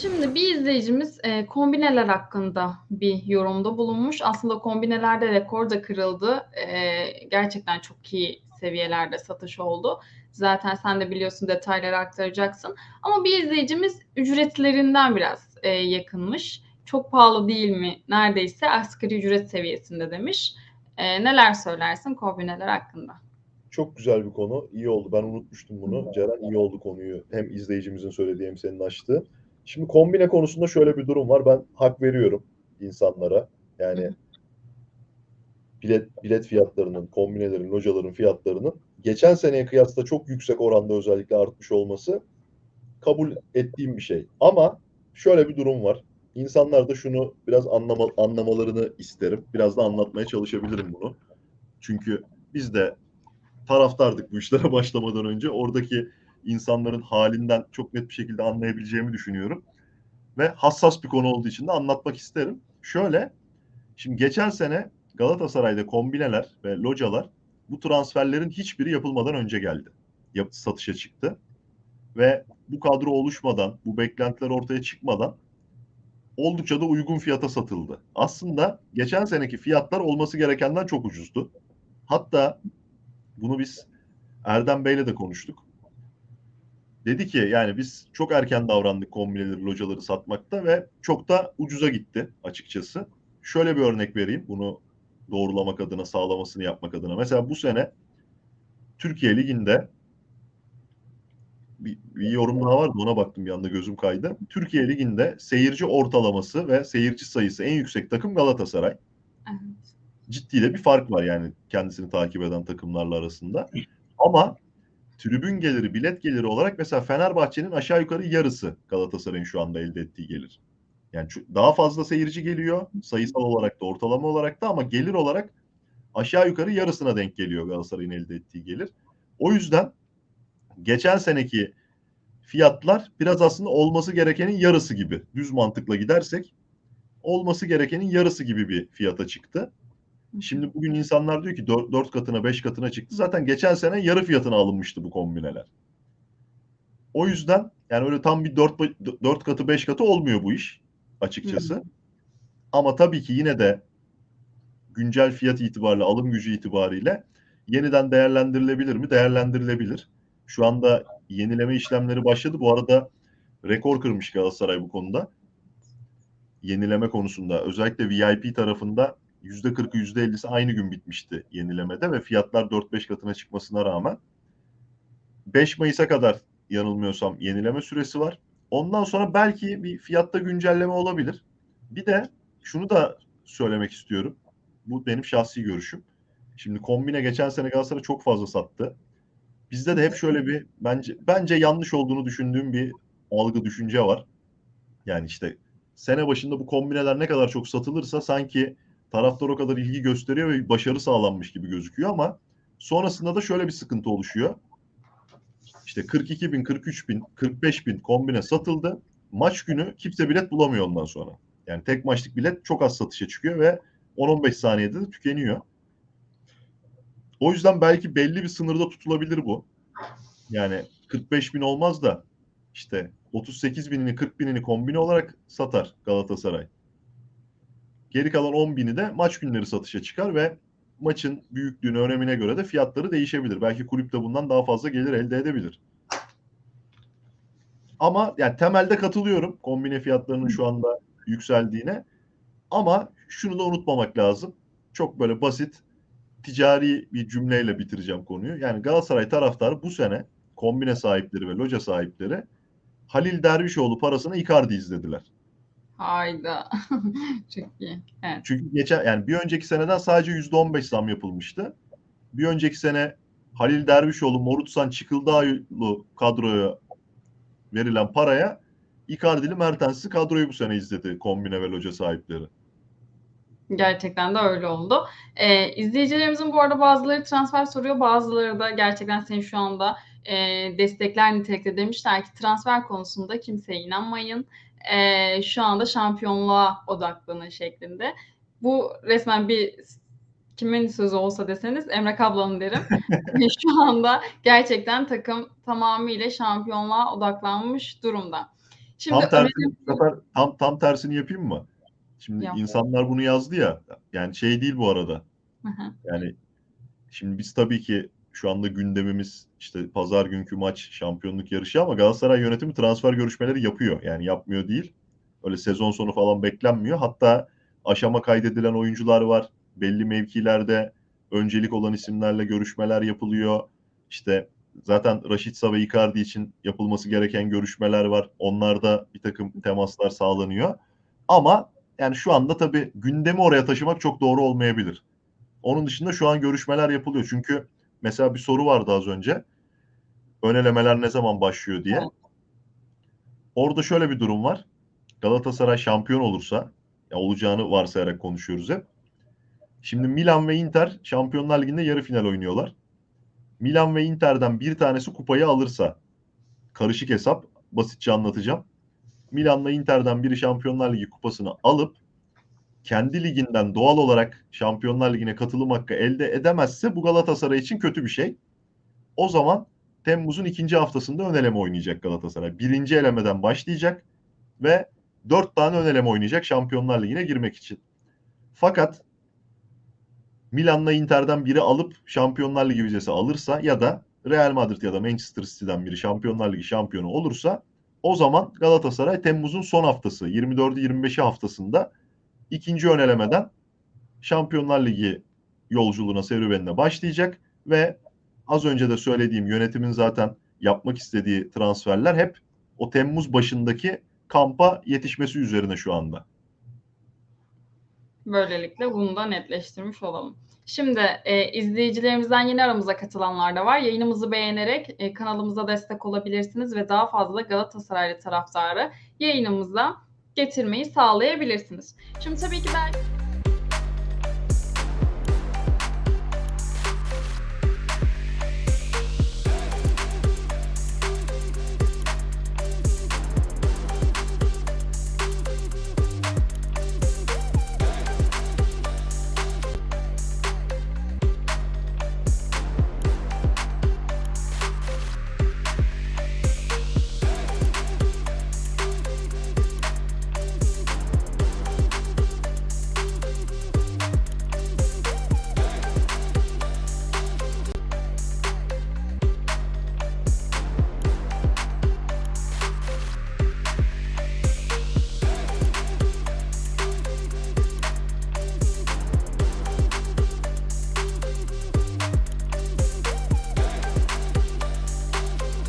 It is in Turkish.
Şimdi bir izleyicimiz e, kombineler hakkında bir yorumda bulunmuş. Aslında kombinelerde rekor da kırıldı. E, gerçekten çok iyi seviyelerde satış oldu. Zaten sen de biliyorsun detayları aktaracaksın. Ama bir izleyicimiz ücretlerinden biraz e, yakınmış. Çok pahalı değil mi? Neredeyse asgari ücret seviyesinde demiş. E, neler söylersin kombineler hakkında? Çok güzel bir konu. İyi oldu. Ben unutmuştum bunu. Ceren iyi oldu konuyu. Hem izleyicimizin söylediği hem senin açtığı. Şimdi kombine konusunda şöyle bir durum var. Ben hak veriyorum insanlara. Yani bilet bilet fiyatlarının, kombinelerin, locaların fiyatlarının geçen seneye kıyasla çok yüksek oranda özellikle artmış olması kabul ettiğim bir şey. Ama şöyle bir durum var. İnsanlar da şunu biraz anlama, anlamalarını isterim. Biraz da anlatmaya çalışabilirim bunu. Çünkü biz de taraftardık bu işlere başlamadan önce. Oradaki insanların halinden çok net bir şekilde anlayabileceğimi düşünüyorum. Ve hassas bir konu olduğu için de anlatmak isterim. Şöyle, şimdi geçen sene Galatasaray'da kombineler ve localar bu transferlerin hiçbiri yapılmadan önce geldi. Yap, satışa çıktı. Ve bu kadro oluşmadan, bu beklentiler ortaya çıkmadan oldukça da uygun fiyata satıldı. Aslında geçen seneki fiyatlar olması gerekenden çok ucuzdu. Hatta bunu biz Erdem Bey'le de konuştuk. Dedi ki yani biz çok erken davrandık kombineleri, locaları satmakta ve çok da ucuza gitti açıkçası. Şöyle bir örnek vereyim bunu doğrulamak adına, sağlamasını yapmak adına. Mesela bu sene Türkiye Ligi'nde bir, bir yorum daha vardı ona baktım bir anda gözüm kaydı. Türkiye Ligi'nde seyirci ortalaması ve seyirci sayısı en yüksek takım Galatasaray. Evet. Ciddi de bir fark var yani kendisini takip eden takımlarla arasında. Ama tribün geliri, bilet geliri olarak mesela Fenerbahçe'nin aşağı yukarı yarısı Galatasaray'ın şu anda elde ettiği gelir. Yani daha fazla seyirci geliyor sayısal olarak da ortalama olarak da ama gelir olarak aşağı yukarı yarısına denk geliyor Galatasaray'ın elde ettiği gelir. O yüzden geçen seneki fiyatlar biraz aslında olması gerekenin yarısı gibi. Düz mantıkla gidersek olması gerekenin yarısı gibi bir fiyata çıktı. Şimdi bugün insanlar diyor ki 4, 4 katına 5 katına çıktı. Zaten geçen sene yarı fiyatına alınmıştı bu kombineler. O yüzden yani öyle tam bir 4, 4 katı 5 katı olmuyor bu iş açıkçası. Hı. Ama tabii ki yine de güncel fiyat itibariyle, alım gücü itibariyle yeniden değerlendirilebilir mi? Değerlendirilebilir. Şu anda yenileme işlemleri başladı. Bu arada rekor kırmış Galatasaray bu konuda. Yenileme konusunda özellikle VIP tarafında %40'ı %50'si aynı gün bitmişti yenilemede ve fiyatlar 4-5 katına çıkmasına rağmen 5 Mayıs'a kadar yanılmıyorsam yenileme süresi var. Ondan sonra belki bir fiyatta güncelleme olabilir. Bir de şunu da söylemek istiyorum. Bu benim şahsi görüşüm. Şimdi kombine geçen sene Galatasaray çok fazla sattı. Bizde de hep şöyle bir bence bence yanlış olduğunu düşündüğüm bir algı düşünce var. Yani işte sene başında bu kombineler ne kadar çok satılırsa sanki taraftar o kadar ilgi gösteriyor ve başarı sağlanmış gibi gözüküyor ama sonrasında da şöyle bir sıkıntı oluşuyor. İşte 42 bin, 43 bin, 45 bin kombine satıldı. Maç günü kimse bilet bulamıyor ondan sonra. Yani tek maçlık bilet çok az satışa çıkıyor ve 10-15 saniyede de tükeniyor. O yüzden belki belli bir sınırda tutulabilir bu. Yani 45 bin olmaz da işte 38 binini 40 binini kombine olarak satar Galatasaray. Geri kalan 10 bini de maç günleri satışa çıkar ve maçın büyüklüğüne, önemine göre de fiyatları değişebilir. Belki kulüp de bundan daha fazla gelir elde edebilir. Ama yani temelde katılıyorum kombine fiyatlarının şu anda yükseldiğine. Ama şunu da unutmamak lazım. Çok böyle basit ticari bir cümleyle bitireceğim konuyu. Yani Galatasaray taraftarı bu sene kombine sahipleri ve loca sahipleri Halil Dervişoğlu parasını Icardi izlediler. Hayda. Çok iyi. Evet. Çünkü geçen yani bir önceki seneden sadece %15 zam yapılmıştı. Bir önceki sene Halil Dervişoğlu, Morutsan Çıkıldağlı kadroya verilen paraya Icardi'li Mertens'i kadroyu bu sene izledi kombine ve loca sahipleri. Gerçekten de öyle oldu. Ee, izleyicilerimizin bu arada bazıları transfer soruyor, bazıları da gerçekten seni şu anda e, destekler nitelikte demişler ki transfer konusunda kimseye inanmayın e, şu anda şampiyonluğa odaklanın şeklinde. Bu resmen bir kimin sözü olsa deseniz Emre Kablan'ın derim. şu anda gerçekten takım tamamıyla şampiyonluğa odaklanmış durumda. Şimdi Tam tersini sefer tam tam tersini yapayım mı? Şimdi Yap. insanlar bunu yazdı ya. Yani şey değil bu arada. Hı hı. Yani şimdi biz tabii ki şu anda gündemimiz işte pazar günkü maç şampiyonluk yarışı ama Galatasaray yönetimi transfer görüşmeleri yapıyor. Yani yapmıyor değil. Öyle sezon sonu falan beklenmiyor. Hatta aşama kaydedilen oyuncular var. Belli mevkilerde öncelik olan isimlerle görüşmeler yapılıyor. İşte zaten Rashica ve Icardi için yapılması gereken görüşmeler var. Onlarda bir takım temaslar sağlanıyor. Ama yani şu anda tabii gündemi oraya taşımak çok doğru olmayabilir. Onun dışında şu an görüşmeler yapılıyor. Çünkü mesela bir soru vardı az önce. Ön elemeler ne zaman başlıyor diye. Orada şöyle bir durum var. Galatasaray şampiyon olursa, ya olacağını varsayarak konuşuyoruz hep. Şimdi Milan ve Inter Şampiyonlar Ligi'nde yarı final oynuyorlar. Milan ve Inter'den bir tanesi kupayı alırsa, karışık hesap, basitçe anlatacağım. Milan'la Inter'den biri Şampiyonlar Ligi kupasını alıp kendi liginden doğal olarak Şampiyonlar Ligi'ne katılım hakkı elde edemezse bu Galatasaray için kötü bir şey. O zaman Temmuz'un ikinci haftasında ön eleme oynayacak Galatasaray. Birinci elemeden başlayacak ve dört tane ön eleme oynayacak Şampiyonlar Ligi'ne girmek için. Fakat Milan'la Inter'den biri alıp Şampiyonlar Ligi vizesi alırsa ya da Real Madrid ya da Manchester City'den biri Şampiyonlar Ligi şampiyonu olursa o zaman Galatasaray Temmuz'un son haftası 24'ü 25'i haftasında ikinci ön elemeden Şampiyonlar Ligi yolculuğuna serüvenine başlayacak ve az önce de söylediğim yönetimin zaten yapmak istediği transferler hep o Temmuz başındaki kampa yetişmesi üzerine şu anda. Böylelikle bunu da netleştirmiş olalım. Şimdi e, izleyicilerimizden yeni aramıza katılanlar da var. Yayınımızı beğenerek e, kanalımıza destek olabilirsiniz ve daha fazla Galatasaraylı taraftarı yayınımıza getirmeyi sağlayabilirsiniz. Şimdi tabii ki ben